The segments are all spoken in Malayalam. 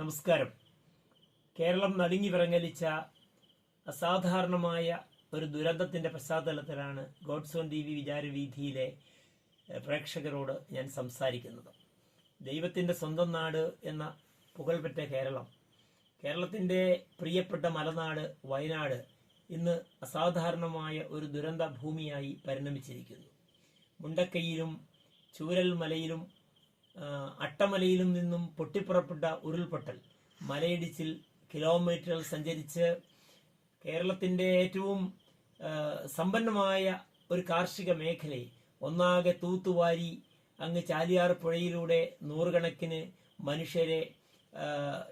നമസ്കാരം. കേരളം നടുങ്ങി വിറങ്ങലിച്ച അസാധാരണമായ ഒരു ദുരന്തത്തിന്റെ പശ്ചാത്തലത്തിലാണ് ഗോഡ്സോൺ ടി വി വിചാരവീഥിയിലെ പ്രേക്ഷകരോട് ഞാൻ സംസാരിക്കുന്നത്. ദൈവത്തിന്റെ സ്വന്തം നാട് എന്ന പുകൾപെറ്റ കേരളം. കേരളത്തിന്റെ പ്രിയപ്പെട്ട മലനാട് വയനാട് ഇന്ന് അസാധാരണമായ ഒരു ദുരന്ത ഭൂമിയായി പരിണമിച്ചിരിക്കുന്നു. മുണ്ടക്കൈയിലും ചൂരൽ മലയിലും അട്ടമലയിലും നിന്നും പൊട്ടിപ്പുറപ്പെട്ട ഉരുൾപൊട്ടൽ. മലയിടിച്ചിൽ കിലോമീറ്ററുകൾ സഞ്ചരിച്ച് കേരളത്തിന്റെ ഏറ്റവും സമ്പന്നമായ ഒരു കാർഷിക മേഖലയെ ഒന്നാകെ തൂത്തുവാരി അങ്ങ് ചാലിയാർ പുഴയിലൂടെ നൂറുകണക്കിന് മനുഷ്യരെ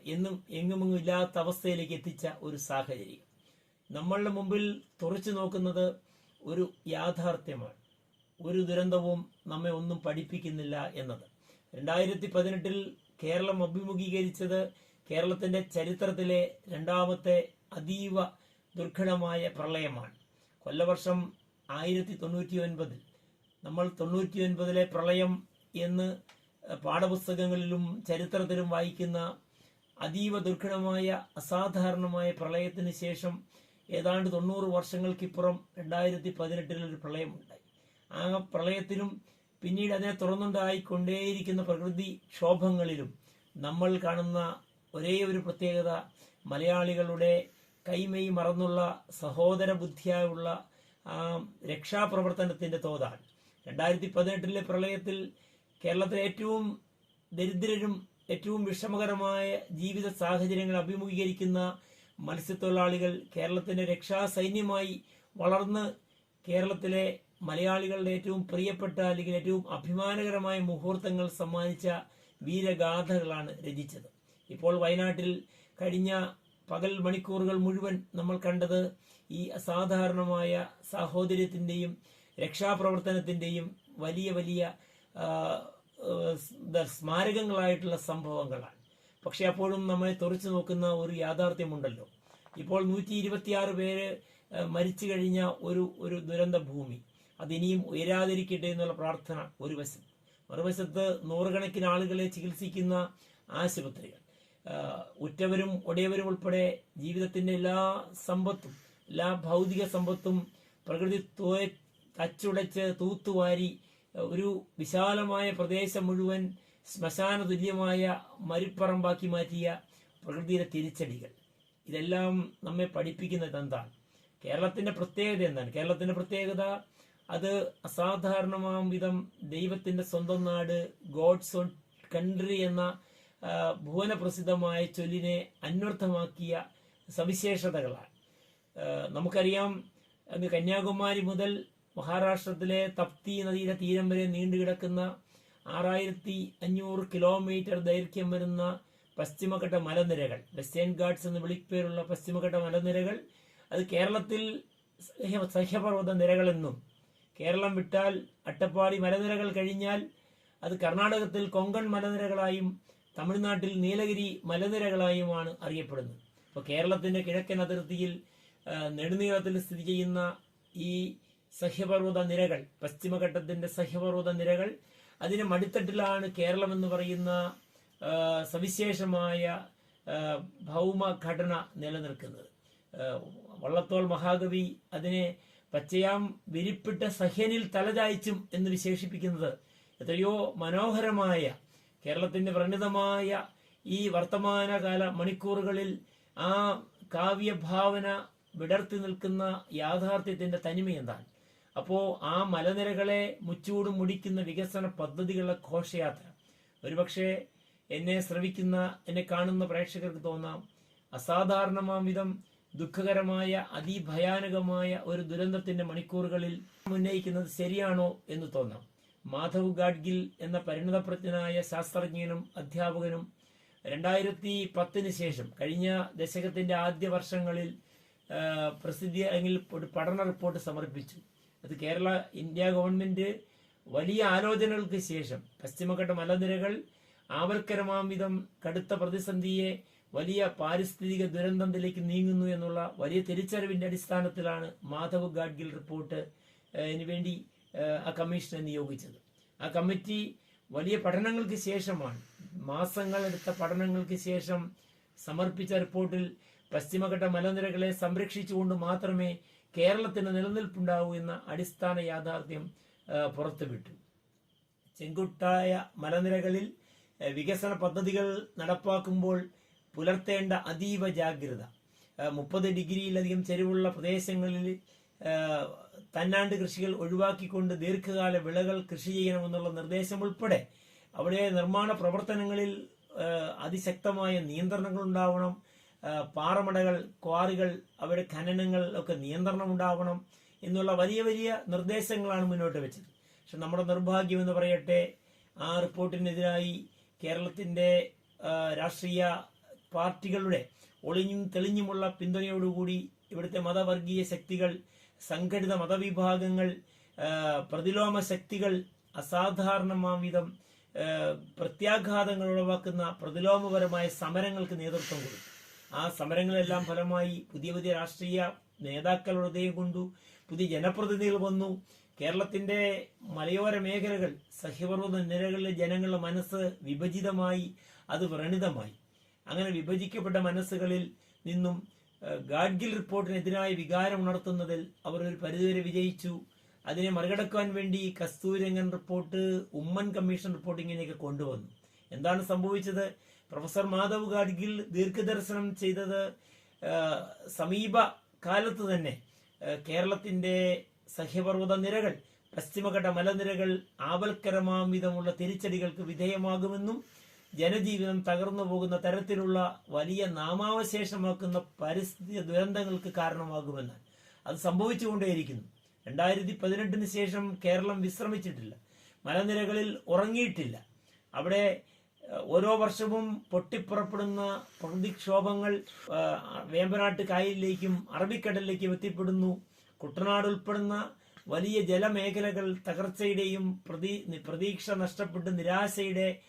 എന്നും എങ്ങുമെങ്ങും ഇല്ലാത്ത അവസ്ഥയിലേക്ക് എത്തിച്ച ഒരു സാഹചര്യം. നമ്മളുടെ മുമ്പിൽ തുറച്ചു നോക്കുന്നത് ഒരു യാഥാർത്ഥ്യമാണ്. ഒരു ദുരന്തവും നമ്മെ ഒന്നും പഠിപ്പിക്കുന്നില്ല എന്നത്. രണ്ടായിരത്തി പതിനെട്ടിൽ കേരളം അഭിമുഖീകരിച്ചത് കേരളത്തിന്റെ ചരിത്രത്തിലെ രണ്ടാമത്തെ അതീവ ദുർഘടമായ പ്രളയമാണ്. കൊല്ലവർഷം ആയിരത്തി തൊണ്ണൂറ്റി ഒൻപതിൽ നമ്മൾ തൊണ്ണൂറ്റി ഒൻപതിലെ പ്രളയം എന്ന് പാഠപുസ്തകങ്ങളിലും ചരിത്രത്തിലും വായിക്കുന്ന അതീവ ദുർഘടമായ അസാധാരണമായ പ്രളയത്തിന് ശേഷം ഏതാണ്ട് തൊണ്ണൂറ് വർഷങ്ങൾക്കിപ്പുറം രണ്ടായിരത്തി പതിനെട്ടിൽ ഒരു പ്രളയമുണ്ടായി. ആ പ്രളയത്തിലും പിന്നീട് അതിനെ തുറന്നുണ്ടായിക്കൊണ്ടേയിരിക്കുന്ന പ്രകൃതി ക്ഷോഭങ്ങളിലും നമ്മൾ കാണുന്ന ഒരേ ഒരു പ്രത്യേകത മലയാളികളുടെ കൈമൈ മറന്നുള്ള സഹോദര ബുദ്ധിയായുള്ള രക്ഷാപ്രവർത്തനത്തിന്റെ തോതാണ്. രണ്ടായിരത്തി പതിനെട്ടിലെ പ്രളയത്തിൽ കേരളത്തിലെ ഏറ്റവും ദരിദ്രരും ഏറ്റവും വിഷമകരമായ ജീവിത സാഹചര്യങ്ങൾ അഭിമുഖീകരിക്കുന്ന മത്സ്യത്തൊഴിലാളികൾ കേരളത്തിന്റെ രക്ഷാസൈന്യമായി വളർന്ന് കേരളത്തിലെ മലയാളികളുടെ ഏറ്റവും പ്രിയപ്പെട്ട അല്ലെങ്കിൽ ഏറ്റവും അഭിമാനകരമായ മുഹൂർത്തങ്ങൾ സമ്മാനിച്ച വീരഗാഥകളാണ് രചിച്ചത്. ഇപ്പോൾ വയനാട്ടിൽ കഴിഞ്ഞ പകൽ മണിക്കൂറുകൾ മുഴുവൻ നമ്മൾ കണ്ടത് ഈ അസാധാരണമായ സാഹോദര്യത്തിന്റെയും രക്ഷാപ്രവർത്തനത്തിന്റെയും വലിയ വലിയ സ്മാരകങ്ങളായിട്ടുള്ള സംഭവങ്ങളാണ്. പക്ഷെ അപ്പോഴും നമ്മളെ തുറച്ചു നോക്കുന്ന ഒരു യാഥാർത്ഥ്യമുണ്ടല്ലോ. ഇപ്പോൾ നൂറ്റി ഇരുപത്തിയാറ് പേര് മരിച്ചു കഴിഞ്ഞ ഒരു ഒരു ദുരന്ത ഭൂമി അതിനിയും ഉയരാതിരിക്കട്ടെ എന്നുള്ള പ്രാർത്ഥന ഒരു വശം. മറുവശത്ത് നൂറുകണക്കിന് ആളുകളെ ചികിത്സിക്കുന്ന ആശുപത്രികൾ ഉറ്റവരും ഒടിയവരും ഉൾപ്പെടെ ജീവിതത്തിന്റെ എല്ലാ സമ്പത്തും എല്ലാ ഭൗതിക സമ്പത്തും പ്രകൃതി തോയ തച്ചുടച്ച് തൂത്തുവാരി ഒരു വിശാലമായ പ്രദേശം മുഴുവൻ ശ്മശാന തുല്യമായ മരുപ്പറമ്പാക്കി മാറ്റിയ പ്രകൃതിയിലെ തിരിച്ചടികൾ. ഇതെല്ലാം നമ്മെ പഠിപ്പിക്കുന്നത് എന്താണ് കേരളത്തിന്റെ പ്രത്യേകത എന്താണ്? കേരളത്തിന്റെ പ്രത്യേകത അത് അസാധാരണമാം വിധം ദൈവത്തിന്റെ സ്വന്തം നാട് ഗോഡ്സ് ഓൺ കൺട്രി എന്ന ഭുവന ഭുവനപ്രസിദ്ധമായ ചൊല്ലിനെ അന്വർത്ഥമാക്കിയ സവിശേഷതകളാണ്. നമുക്കറിയാം അങ്ങ് കന്യാകുമാരി മുതൽ മഹാരാഷ്ട്രത്തിലെ തപ്തി നദിയുടെ തീരം വരെ നീണ്ടുകിടക്കുന്ന ആറായിരത്തി അഞ്ഞൂറ് കിലോമീറ്റർ ദൈർഘ്യം വരുന്ന പശ്ചിമഘട്ട മലനിരകൾ വെസ്റ്റേൺ ഗാർഡ്സ് എന്ന് വിളിപ്പേരുള്ള പശ്ചിമഘട്ട മലനിരകൾ അത് കേരളത്തിൽ സഹ്യ- സഹ്യപർവത നിരകളെന്നും കേരളം വിട്ടാൽ അട്ടപ്പാടി മലനിരകൾ കഴിഞ്ഞാൽ അത് കർണാടകത്തിൽ കൊങ്കൺ മലനിരകളായും തമിഴ്നാട്ടിൽ നീലഗിരി മലനിരകളായുമാണ് അറിയപ്പെടുന്നത്. അപ്പോൾ കേരളത്തിന്റെ കിഴക്കൻ അതിർത്തിയിൽ നെടുനീളത്തിൽ സ്ഥിതി ചെയ്യുന്ന ഈ സഹ്യപർവത നിരകൾ പശ്ചിമഘട്ടത്തിന്റെ സഹ്യപർവത നിരകൾ അതിന് മടിത്തട്ടിലാണ് കേരളം എന്ന് പറയുന്ന സവിശേഷമായ ഭൗമഘടന നിലനിൽക്കുന്നത്. വള്ളത്തോൾ മഹാകവി അതിനെ പച്ചയാം വിരിപ്പിട്ട സഹ്യനിൽ തലചായ്ച്ചും എന്ന് വിശേഷിപ്പിക്കുന്നത് എത്രയോ മനോഹരമായ കേരളത്തിന്റെ വ്രണിതമായ ഈ വർത്തമാനകാല മണിക്കൂറുകളിൽ ആ കാവ്യഭാവന വിടർത്തി നിൽക്കുന്ന യാഥാർത്ഥ്യത്തിന്റെ തനിമ എന്താണ്? അപ്പോ ആ മലനിരകളെ മുച്ചൂടും മുടിക്കുന്ന വികസന പദ്ധതികളുടെ ഘോഷയാത്ര. ഒരുപക്ഷെ എന്നെ ശ്രവിക്കുന്ന എന്നെ കാണുന്ന പ്രേക്ഷകർക്ക് തോന്നാം അസാധാരണമാം വിധം ദുഃഖകരമായ അതിഭയാനകമായ ഒരു ദുരന്തത്തിന്റെ മണിക്കൂറുകളിൽ ഉന്നയിക്കുന്നത് ശരിയാണോ എന്ന് തോന്നാം. മാധവ് ഗാഡ്ഗിൽ എന്ന പരിണതപ്രജ്ഞനായ ശാസ്ത്രജ്ഞനും അധ്യാപകനും രണ്ടായിരത്തി പത്തിന് ശേഷം കഴിഞ്ഞ ദശകത്തിന്റെ ആദ്യ വർഷങ്ങളിൽ പ്രസിദ്ധി അല്ലെങ്കിൽ ഒരു പഠന റിപ്പോർട്ട് സമർപ്പിച്ചു. അത് കേരള ഇന്ത്യ ഗവൺമെന്റ് വലിയ ആലോചനകൾക്ക് ശേഷം പശ്ചിമഘട്ട മലനിരകൾ ആവൽക്കരമാം വിധം കടുത്ത പ്രതിസന്ധിയെ വലിയ പാരിസ്ഥിതിക ദുരന്തത്തിലേക്ക് നീങ്ങുന്നു എന്നുള്ള വലിയ തിരിച്ചറിവിന്റെ അടിസ്ഥാനത്തിലാണ് മാധവ് ഗാഡ്ഗിൽ റിപ്പോർട്ട് വേണ്ടി ആ കമ്മീഷനെ നിയോഗിച്ചത്. ആ കമ്മിറ്റി വലിയ പഠനങ്ങൾക്ക് ശേഷമാണ് മാസങ്ങൾ മാസങ്ങളെടുത്ത പഠനങ്ങൾക്ക് ശേഷം സമർപ്പിച്ച റിപ്പോർട്ടിൽ പശ്ചിമഘട്ട മലനിരകളെ സംരക്ഷിച്ചുകൊണ്ട് മാത്രമേ കേരളത്തിന് നിലനിൽപ്പുണ്ടാവൂ എന്ന അടിസ്ഥാന യാഥാർത്ഥ്യം പുറത്തുവിട്ടു. ചെങ്കുട്ടായ മലനിരകളിൽ വികസന പദ്ധതികൾ നടപ്പാക്കുമ്പോൾ പുലർത്തേണ്ട അതീവ ജാഗ്രത. മുപ്പത് ഡിഗ്രിയിലധികം ചെരിവുള്ള പ്രദേശങ്ങളിൽ തന്നാണ്ട് കൃഷികൾ ഒഴിവാക്കിക്കൊണ്ട് ദീർഘകാല വിളകൾ കൃഷി ചെയ്യണമെന്നുള്ള നിർദ്ദേശം ഉൾപ്പെടെ അവിടെ നിർമ്മാണ പ്രവർത്തനങ്ങളിൽ അതിശക്തമായ നിയന്ത്രണങ്ങൾ ഉണ്ടാവണം. പാറമടകൾ ക്വാറികൾ അവരുടെ ഖനനങ്ങൾ ഒക്കെ നിയന്ത്രണം ഉണ്ടാവണം എന്നുള്ള വലിയ വലിയ നിർദ്ദേശങ്ങളാണ് മുന്നോട്ട് വെച്ചത്. പക്ഷെ നമ്മുടെ നിർഭാഗ്യം എന്ന് പറയട്ടെ ആ റിപ്പോർട്ടിനെതിരായി കേരളത്തിന്റെ ആ, രാഷ്ട്രീയ പാർട്ടികളുടെ ഒളിഞ്ഞും തെളിഞ്ഞുമുള്ള പിന്തുണയോടുകൂടി ഇവിടുത്തെ മതവർഗീയ ശക്തികൾ സംഘടിത മതവിഭാഗങ്ങൾ പ്രതിലോമ ശക്തികൾ അസാധാരണമാവിധം പ്രത്യാഘാതങ്ങൾ ഉളവാക്കുന്ന പ്രതിലോമപരമായ സമരങ്ങൾക്ക് നേതൃത്വം കൊടുത്തു. ആ സമരങ്ങളെല്ലാം ഫലമായി പുതിയ പുതിയ രാഷ്ട്രീയ നേതാക്കളുടെ ഹൃദയം കൊണ്ടു പുതിയ ജനപ്രതിനിധികൾ വന്നു. കേരളത്തിന്റെ മലയോര മേഖലകൾ സഹ്യപർവത നിരകളിലെ ജനങ്ങളുടെ മനസ്സ് വിഭജിതമായി അത് വ്രണിതമായി. അങ്ങനെ വിഭജിക്കപ്പെട്ട മനസ്സുകളിൽ നിന്നും ഗാഡ്ഗിൽ റിപ്പോർട്ടിനെതിരായ വികാരം ഉണർത്തുന്നതിൽ അവർ ഒരു പരിധിവരെ വിജയിച്ചു. അതിനെ മറികടക്കാൻ വേണ്ടി Kasturirangan report Oommen commission report ഇങ്ങനെയൊക്കെ കൊണ്ടുവന്നു. എന്താണ് സംഭവിച്ചത്? പ്രൊഫസർ മാധവ് ഗാഡ്ഗിൽ ദീർഘദർശനം ചെയ്തത് സമീപ കാലത്ത് തന്നെ കേരളത്തിന്റെ സഹ്യപർവത നിരകൾ പശ്ചിമഘട്ട മലനിരകൾ ആപൽക്കരമാം വിധമുള്ള തിരിച്ചടികൾക്ക് വിധേയമാകുമെന്നും ജനജീവിതം തകർന്നു പോകുന്ന തരത്തിലുള്ള വലിയ നാമാവശേഷമാക്കുന്ന പരിസ്ഥിതി ദുരന്തങ്ങൾക്ക് കാരണമാകുമെന്നാണ്. അത് സംഭവിച്ചുകൊണ്ടേയിരിക്കുന്നു. രണ്ടായിരത്തി പതിനെട്ടിന് ശേഷം കേരളം വിശ്രമിച്ചിട്ടില്ല. മലനിരകളിൽ ഉറങ്ങിയിട്ടില്ല. അവിടെ ഓരോ വർഷവും പൊട്ടിപ്പുറപ്പെടുന്ന പ്രകൃതിക്ഷോഭങ്ങൾ വേമ്പനാട്ട് കായലിലേക്കും അറബിക്കടലിലേക്കും എത്തിപ്പെടുന്നു. കുട്ടനാട് ഉൾപ്പെടുന്ന വലിയ ജലമേഖലകൾ തകർച്ചയുടെയും പ്രതി പ്രതീക്ഷ നഷ്ടപ്പെട്ട് നിരാശയുടെ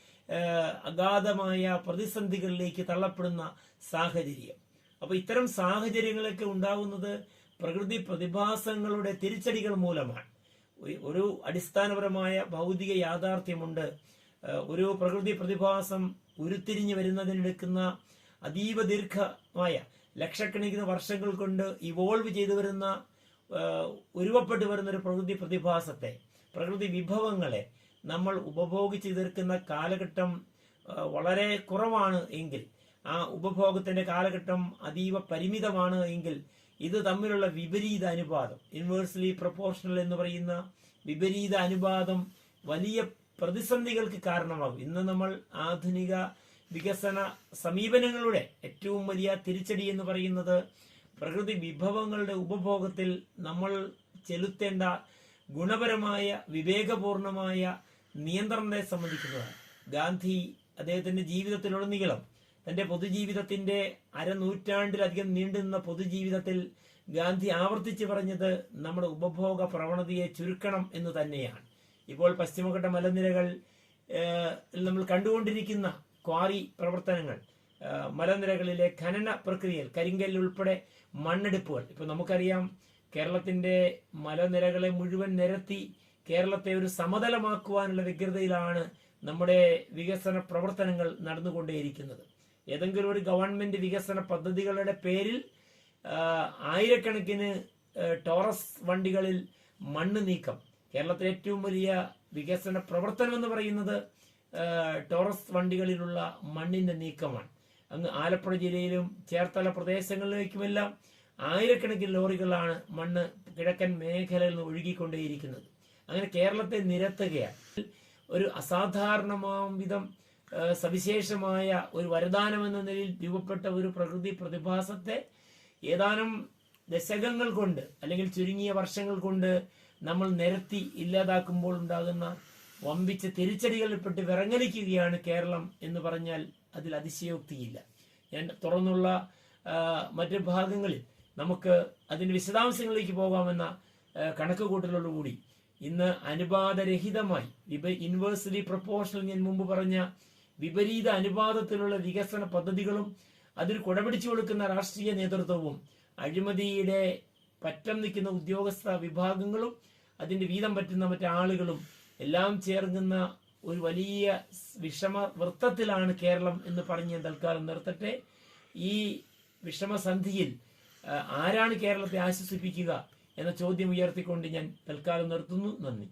അഗാധമായ പ്രതിസന്ധികളിലേക്ക് തള്ളപ്പെടുന്ന സാഹചര്യം. അപ്പൊ ഇത്തരം സാഹചര്യങ്ങളൊക്കെ ഉണ്ടാകുന്നത് പ്രകൃതി പ്രതിഭാസങ്ങളുടെ തിരിച്ചടികൾ മൂലമാണ്. ഒരു- അടിസ്ഥാനപരമായ ഭൗതിക യാഥാർത്ഥ്യമുണ്ട്. ഒരു പ്രകൃതി പ്രതിഭാസം ഉരുത്തിരിഞ്ഞു വരുന്നതിനെടുക്കുന്ന അതീവ ദീർഘമായ ലക്ഷക്കണക്കിന് വർഷങ്ങൾ കൊണ്ട് ഇവോൾവ് ചെയ്തു വരുന്ന ഉരുവപ്പെട്ടു വരുന്ന ഒരു പ്രകൃതി പ്രതിഭാസത്തെ പ്രകൃതി വിഭവങ്ങളെ നമ്മൾ ഉപഭോഗിച്ച് തീർക്കുന്ന കാലഘട്ടം വളരെ കുറവാണ് എങ്കിൽ ആ ഉപഭോഗത്തിന്റെ കാലഘട്ടം അതീവ പരിമിതമാണ് എങ്കിൽ ഇത് തമ്മിലുള്ള വിപരീത അനുപാതം ഇൻവേഴ്സ്ലി പ്രൊപ്പോർഷണൽ എന്ന് പറയുന്ന വിപരീത അനുപാതം വലിയ പ്രതിസന്ധികൾക്ക് കാരണമാകും. ഇന്ന് നമ്മൾ ആധുനിക വികസന സമീപനങ്ങളുടെ ഏറ്റവും വലിയ തിരിച്ചടി എന്ന് പറയുന്നത് പ്രകൃതി വിഭവങ്ങളുടെ ഉപഭോഗത്തിൽ നമ്മൾ ചെലുത്തേണ്ട ഗുണപരമായ വിവേകപൂർണമായ നിയന്ത്രണത്തെ സംബന്ധിക്കുന്നതാണ് ഗാന്ധി അദ്ദേഹത്തിന്റെ ജീവിതത്തിലുടനീളം തന്റെ പൊതുജീവിതത്തിന്റെ അരനൂറ്റാണ്ടിലധികം നീണ്ടുനിന്ന പൊതുജീവിതത്തിൽ ഗാന്ധി ആവർത്തിച്ച് പറഞ്ഞത് നമ്മുടെ ഉപഭോഗ പ്രവണതയെ ചുരുക്കണം എന്ന് തന്നെയാണ്. ഇപ്പോൾ പശ്ചിമഘട്ട മലനിരകൾ നമ്മൾ കണ്ടുകൊണ്ടിരിക്കുന്ന ക്വാറി പ്രവർത്തനങ്ങൾ മലനിരകളിലെ ഖനന പ്രക്രിയയിൽ കരിങ്കല്ല് ഉൾപ്പെടെ മണ്ണെടുപ്പുകൾ. ഇപ്പൊ നമുക്കറിയാം കേരളത്തിന്റെ മലനിരകളെ മുഴുവൻ നിരത്തി കേരളത്തെ ഒരു സമതലമാക്കുവാനുള്ള വ്യഗ്രതയിലാണ് നമ്മുടെ വികസന പ്രവർത്തനങ്ങൾ നടന്നുകൊണ്ടേയിരിക്കുന്നത്. ഏതെങ്കിലും ഒരു ഗവൺമെന്റ് വികസന പദ്ധതികളുടെ പേരിൽ ആയിരക്കണക്കിന് ടോറസ് വണ്ടികളിൽ മണ്ണ് നീക്കം. കേരളത്തിലെ ഏറ്റവും വലിയ വികസന പ്രവർത്തനം എന്ന് പറയുന്നത് ടോറസ് വണ്ടികളിലുള്ള മണ്ണിന്റെ നീക്കമാണ്. അങ്ങ് ആലപ്പുഴ ജില്ലയിലും ചേർത്തല പ്രദേശങ്ങളിലേക്കുമെല്ലാം ആയിരക്കണക്കിന് ലോറികളാണ് മണ്ണ് കിഴക്കൻ മേഖലയിൽ നിന്ന് ഒഴുകിക്കൊണ്ടേയിരിക്കുന്നത്. അങ്ങനെ കേരളത്തെ നിരത്തുകയാണ്. ഒരു അസാധാരണമാം വിധം സവിശേഷമായ ഒരു വരദാനം എന്ന നിലയിൽ രൂപപ്പെട്ട ഒരു പ്രകൃതി പ്രതിഭാസത്തെ ഏതാനും ദശകങ്ങൾ കൊണ്ട് അല്ലെങ്കിൽ ചുരുങ്ങിയ വർഷങ്ങൾ കൊണ്ട് നമ്മൾ നിരത്തി ഇല്ലാതാക്കുമ്പോൾ ഉണ്ടാകുന്ന വമ്പിച്ച തിരിച്ചടികളിൽപ്പെട്ട് വിറങ്ങലിക്കുകയാണ് കേരളം എന്ന് പറഞ്ഞാൽ അതിൽ അതിശയോക്തിയില്ല. ഞാൻ തുറന്നുള്ള മറ്റു ഭാഗങ്ങളിൽ നമുക്ക് അതിന്റെ വിശദാംശങ്ങളിലേക്ക് പോകാമെന്ന കണക്ക് കണക്കുകൂട്ടലോടുകൂടി ഇന്ന് അനുപാതരഹിതമായി വിപ ഇൻവേഴ്സലി പ്രപ്പോർഷണൽ ഞാൻ മുമ്പ് പറഞ്ഞ വിപരീത അനുപാതത്തിലുള്ള വികസന പദ്ധതികളും അതിൽ കുടപിടിച്ചു കൊടുക്കുന്ന രാഷ്ട്രീയ നേതൃത്വവും അഴിമതിയുടെ പറ്റം നിൽക്കുന്ന ഉദ്യോഗസ്ഥ വിഭാഗങ്ങളും അതിന്റെ വീതം പറ്റുന്ന മറ്റാളുകളും എല്ലാം ചേർക്കുന്ന ഒരു വലിയ വിഷമ വൃത്തത്തിലാണ് കേരളം എന്ന് പറഞ്ഞ് തൽക്കാലം നിർത്തട്ടെ. ഈ വിഷമസന്ധിയിൽ ആരാണ് കേരളത്തെ ആശ്വസിപ്പിക്കുക? എന്ന ചോദ്യം ഉയർത്തിക്കൊണ്ട് ഞാൻ തൽക്കാലം നിർത്തുന്നു. നന്ദി.